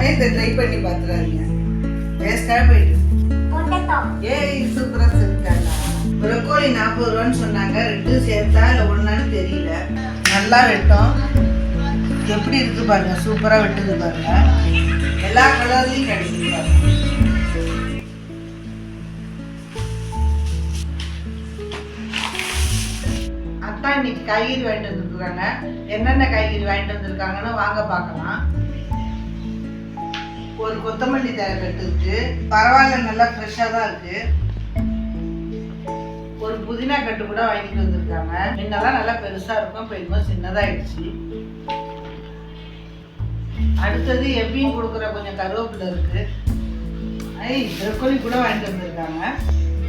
யாருமே இதை ட்ரை பண்ணி பார்த்துறாதீங்க வேஸ்ட்டாக போயிட்டு ஏய் சூப்பரா செஞ்சுட்டாங்க ப்ரொக்கோலி நாற்பது ரூபான்னு சொன்னாங்க. ரெண்டும் சேர்த்தா இல்லை ஒன்றான்னு தெரியல. நல்லா வெட்டும். எப்படி இருக்கு பாருங்க. சூப்பரா வெட்டுது பாருங்க. எல்லா கலர்லையும் கிடைக்குது பாருங்க. இன்னைக்கு காய்கறி வாங்கிட்டு வந்துருக்காங்க. என்னென்ன காய்கறி வாங்கிட்டு வந்திருக்காங்கன்னு வாங்க பார்க்கலாம். ஒரு கொத்தமல்லி தழை கட்டு இருக்கு பரவாயில்ல நல்லா ஃப்ரெஷ்ஷாக தான் இருக்கு. ஒரு புதினா கட்டு கூட வாங்கிட்டு வந்திருக்காங்க. முன்னெல்லாம் நல்லா பெருசாக இருக்கும் இப்போ இன்னும் சின்னதாகிடுச்சு அடுத்தது எப்பயும் கொடுக்குற கொஞ்சம் கருவேப்பிலை இருக்கு. ஐ ப்ரொக்கோலி கூட வாங்கிட்டு வந்திருக்காங்க.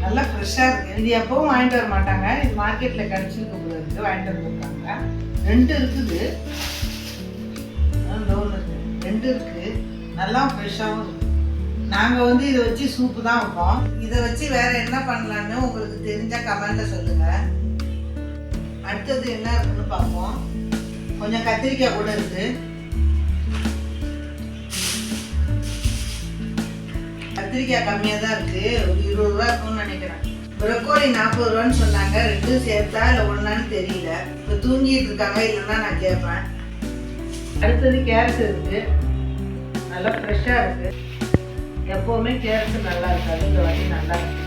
நல்லா ஃப்ரெஷ்ஷாக இருக்குது இது எப்பவும் வாங்கிட்டு வர மாட்டாங்க. இது மார்க்கெட்டில் கிடச்சிருக்க போல இருக்கு. வாங்கிட்டு வந்திருக்காங்க. ரெண்டு இருக்குது. ஆ, இருக்குது ரெண்டு இருக்குது நல்லா ஃப்ரெஷ்ஷாகவும் நாங்கள் வந்து இதை வச்சு சூப்பு தான் வைப்போம். இதை வச்சு வேற என்ன பண்ணலான்னு உங்களுக்கு தெரிஞ்ச கமெண்ட்ல சொல்லுங்கள் அடுத்தது என்ன இருக்குன்னு பார்ப்போம். கொஞ்சம் கத்திரிக்காய் கூட இருக்கு. கத்திரிக்காய் கம்மியாக தான் இருக்கு. ஒரு இருபது ரூபா இருக்கும்னு நினைக்கிறேன். ப்ரொக்கோலி நாற்பது ரூபான்னு சொன்னாங்க. ரெண்டும் சேர்த்தா இல்லை ஒன்றான்னு தெரியல. இப்போ தூங்கிட்டு இருக்காங்க இல்லைன்னா நான் கேட்பேன் அடுத்தது கேரட் இருக்கு. நல்லா ஃப்ரெஷ்ஷாக இருக்குது எப்போவுமே கேரட்டு நல்லா இருக்காது. இந்த வாட்டி நல்லா இருக்கு.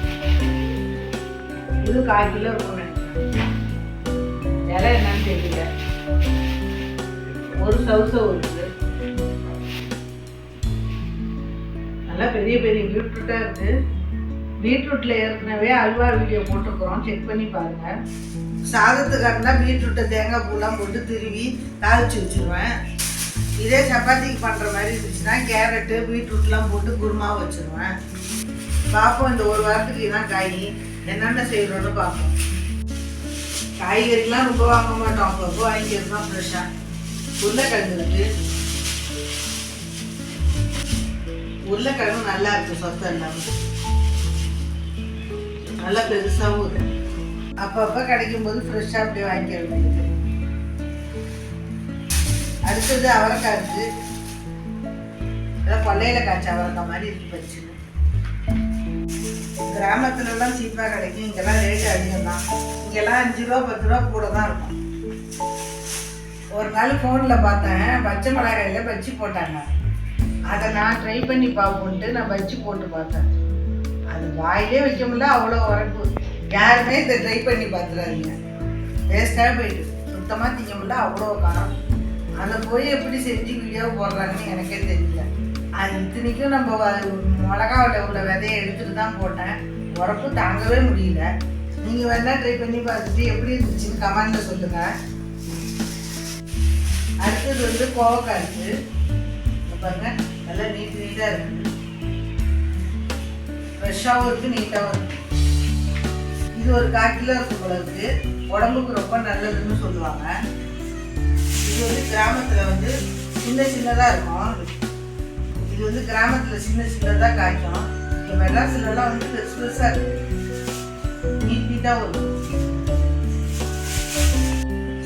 இது கால் கிலோ இருக்கும் நினைக்கிறேன். விலை என்னன்னு தெரியல. ஒரு சவுசவு இருக்குது நல்லா பெரிய பெரிய பீட்ரூட்டாக இருக்குது பீட்ரூட்டில் ஏற்கனவே அல்வா வீடியோ போட்டிருக்கிறோம். செக் பண்ணி பாருங்கள் சாதத்துக்காக பீட்ரூட்டை தேங்காய் பூலாம் போட்டு திருவி தாளிச்சு வச்சுருவேன். இதே சப்பாத்திக்கு பண்ணுற மாதிரி இருந்துச்சுன்னா கேரட்டு பீட்ரூட்லாம் போட்டு குருமா வச்சுருவேன். பார்ப்போம் இந்த ஒரு வாரத்துக்கு இதான் காய் என்னென்ன செய்கிறோன்னு பார்ப்போம். காய்கறிலாம் ரொம்ப வாங்க மாட்டோம். அப்பப்போ வாங்கிக்கிறது தான் ஃப்ரெஷ்ஷாக உருளைக்கிழங்கு இருக்கு. உருளைக்கிழங்கு நல்லா இருக்கு சொத்தம் இல்லாமல் நல்லா பெருசாகவும் இருக்கு. அப்பப்போ கிடைக்கும் போது ஃப்ரெஷ்ஷாக அப்படியே வாங்கிக்கிறது அடுத்தது அவரைக்காய் இருக்கு. இதெல்லாம் கொல்லையில காய்ச்ச அவரைக்காய் மாதிரி இருக்கு பச்சு கிராமத்துலலாம் சீப்பாக கிடைக்கும். இங்கெல்லாம் ரேட்டு அதிகம் தான் இங்கெல்லாம் அஞ்சு ரூபா பத்து ரூபா கூட தான் இருக்கும். ஒரு நாள் ஃபோனில் பார்த்தேன். பச்சை மிளகாயில் பஜ்ஜி போட்டாங்க. அதை நான் ட்ரை பண்ணி பார்ப்போன்ட்டு நான் பஜ்ஜி போட்டு பார்த்தேன். அது வாயிலே வைக்க முடியல அவ்வளோ உரப்பு யாருமே இதை ட்ரை பண்ணி பார்த்துறாதீங்க வேஸ்ட்டாக போயிட்டு. சுத்தமாக திங்க முடியல அவ்வளோ காரம். அதை போய் எப்படி செஞ்சு வீடியோ போடுறாங்கன்னு எனக்கே தெரியல. அது இத்தனைக்கும் நம்ம மிளகாவில் உள்ள விதையை எடுத்துகிட்டு தான் போட்டேன். உரப்பு தாங்கவே முடியல. நீங்கள் வேணால் ட்ரை பண்ணி பார்த்துட்டு எப்படி இருந்துச்சுன்னு கமெண்டில் சொல்லுங்கள் அடுத்தது வந்து கோவக்காய் இருக்கு. பாருங்க நல்லா நீட் நீட்டாக இருக்குது ஃப்ரெஷ்ஷாகவும் இருக்குது நீட்டாகவும் இருக்குது இது ஒரு கால் கிலோ இருக்கு போல இருக்குது உடம்புக்கு ரொம்ப நல்லதுன்னு சொல்லுவாங்க. இது வந்து கிராமத்தில் வந்து சின்ன சின்னதாக இருக்கும். இது வந்து கிராமத்தில் சின்ன சின்னதாக காய்க்கும். இங்கே மெட்ராஸ்லலாம் வந்து பெருசு பெருசாக இருக்கும் நீட் நீட்டாக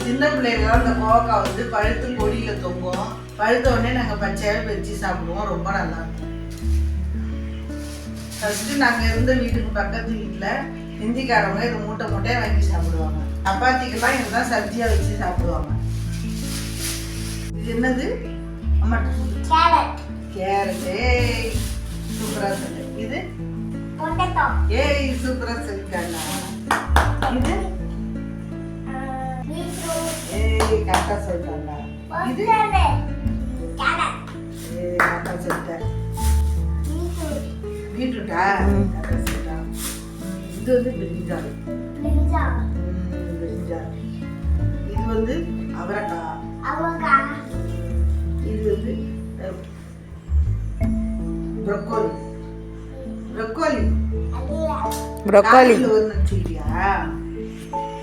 சின்ன பிள்ளைகள்லாம் இந்த கோவக்காய் வந்து பழுத்து கொடியில் தொங்கும். பழுத்த உடனே நாங்கள் பச்சையாக வச்சு சாப்பிடுவோம். ரொம்ப நல்லா இருக்கும். ஃபஸ்ட்டு நாங்கள் இருந்த வீட்டுக்கு பக்கத்து வீட்டில் ஹிந்திக்காரவங்க இது மூட்டை மூட்டையாக வாங்கி சாப்பிடுவாங்க. சப்பாத்திக்கெல்லாம் இதுதான் சப்ஜியாக வச்சு சாப்பிடுவாங்க. இது என்னது அம்மா கேரட்டு சூப்பராக சொல்லு. இது? ஏய் சூப்பராக சொல்லிட்டாங்க இது? ஏய் கரெக்டாக சொல்லிட்டாங்க இது? ஏய் கரெக்டாக சொல்லிட்டேன் பீட்ரூட்டா? சொல்லிட்டாங்க இது வந்து பிரிஞ்சால் பிரிஞ்சால் இது வந்து அவரைக்காய். இது வந்து ப்ரொக்கோலி. ப்ரொக்கோலி. ப்ரொக்கோலி. கால் கிலோ வரும்னு சொல்லியா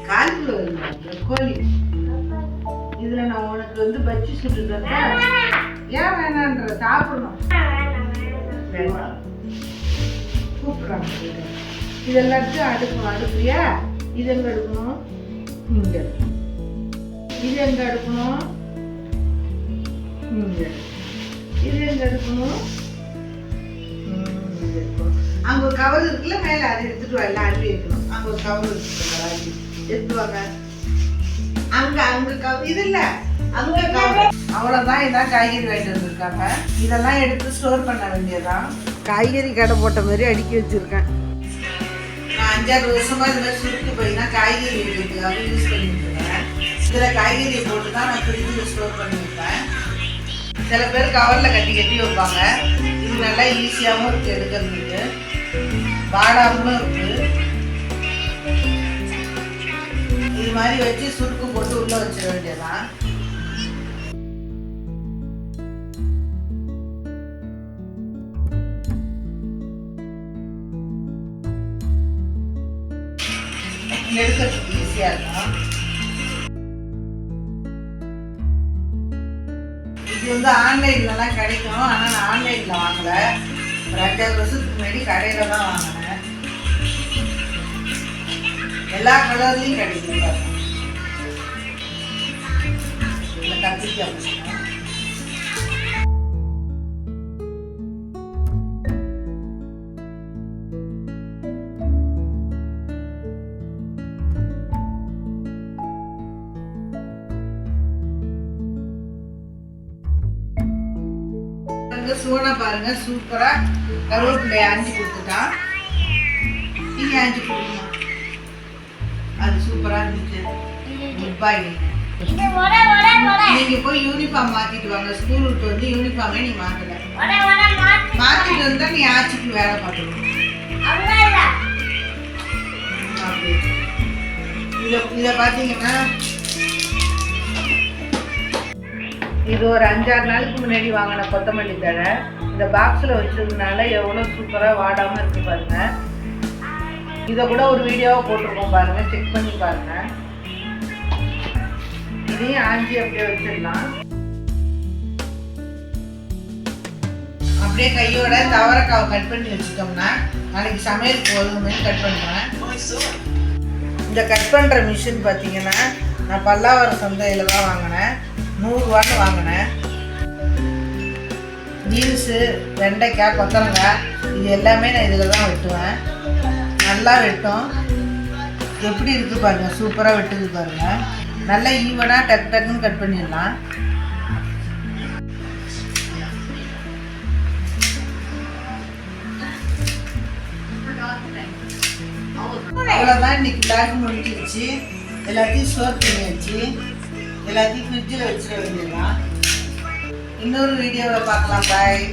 கால் கிலோ வருமா ப்ரொக்கோலி. இதுல நான் உனக்கு வந்து பச்சி சுட்டு தரேன். ஏன் வேணான்ற சாப்பிடணும். கூப்பிடுறாங்க. இது எல்லாத்தையும் அடுக்கணும் அடுப்பியா இது எங்க எடுக்கணும்? இங்க. இது எங்க எடுக்கணும்? இங்க இது எங்க எடுக்கணும் ம், இது இருக்கும். அங்க ஒரு கவர் இருக்குல்ல மேல அதை எடுத்துட்டு வா எல்லாம் அள்ளி வைக்கணும். அங்க ஒரு கவர் இருக்கு எடுத்து வாங்க. அங்க அங்க கவர் இது இல்ல. அங்க கவர் அவ்வளவுதான் இதான் காய்கறி வாங்கிட்டு வந்திருக்காங்க. இதெல்லாம் எடுத்து ஸ்டோர் பண்ண வேண்டியதுதான். காய்கறி கடை போட்ட மாதிரி அடுக்கி வச்சிருக்கேன். நான் அஞ்சாறு வருஷமா இது மாதிரி சுருக்கு போய் தான் காய்கறி வைக்கிறதுக்காக யூஸ் பண்ணிட்டு இருக்கேன். இதில் காய்கறியை போட்டு தான் நான் ஃப்ரிட்ஜில் ஸ்டோர் பண்ணி வைப்பேன் சில பேர் கவரில் கட்டி கட்டி வைப்பாங்க. இது நல்லா ஈஸியாகவும் இருக்குது எடுக்கிறதுக்கு. வாடாமலும் இருக்குது இது மாதிரி வச்சு சுருக்கு போட்டு உள்ளே வச்சிட வேண்டியதான் எடுக்கிறதுக்கு ஈஸியாக இருக்கும். இது வந்து ஆன்லைன்லலாம் கிடைக்கும். ஆனால் நான் ஆன்லைனில் வாங்கலை. ஒரு அஞ்சாறு வருஷத்துக்கு முன்னாடி கடையில் தான் வாங்கினேன். எல்லா கலர்லேயும் கிடைக்கும் பாருங்க. கத்திரிக்காய் சோனா பாருங்க சூப்பரா. கருவேப்பிலையை அஞ்சு கொடுத்துட்டான். நீங்க அஞ்சு கொடுங்க. அது சூப்பரா இருந்துச்சு. ஒட நீங்க போய் யூனிஃபார்ம் மாத்திட்டு வாங்க. ஸ்கூல் விட்டு வந்து யூனிஃபார்மே நீ மாத்தல. மாத்திட்டு வந்தா நீ ஆட்சிக்கு வேலை பார்க்கணும். இத இத பாத்தீங்கன்னா இது ஒரு அஞ்சாறு நாளுக்கு முன்னாடி வாங்கின கொத்தமல்லி தழை. இந்த பாக்ஸில் வச்சதுனால எவ்வளோ சூப்பராக வாடாமல் இருக்கு பாருங்கள் இதை கூட ஒரு வீடியோவாக போட்டிருக்கோம் பாருங்கள் செக் பண்ணி பாருங்கள் இதையும் ஆஞ்சி அப்படியே வச்சிடலாம். அப்படியே கையோட தவரக்காவை கட் பண்ணி வச்சுட்டோம்னா நாளைக்கு சமையல் போதுமே கட் பண்ணுவேன். இந்த கட் பண்ணுற மிஷின் பார்த்தீங்கன்னா நான் பல்லாவரம் சந்தையில் தான் வாங்கினேன். நூறுரூவான்னு வாங்கினேன். பீன்ஸு வெண்டைக்காய் கொத்தரங்காய் இது எல்லாமே நான் இதில் தான் வெட்டுவேன். நல்லா வெட்டும். எப்படி இருக்குது பாருங்கள் சூப்பராக வெட்டுது பாருங்கள் நல்லா ஈவனாக டக்கு டக்குன்னு கட் பண்ணிடலாம். அவ்வளோதான் இன்னைக்கு பேக் முடிஞ்சிருச்சு. எல்லாத்தையும் ஸ்டோர் பண்ணியாச்சு. எல்லாத்தையும் ஃப்ரிட்ஜில் வச்சுக்க வேண்டியதுதான். இன்னொரு வீடியோவில் பார்க்கலாம். பாய்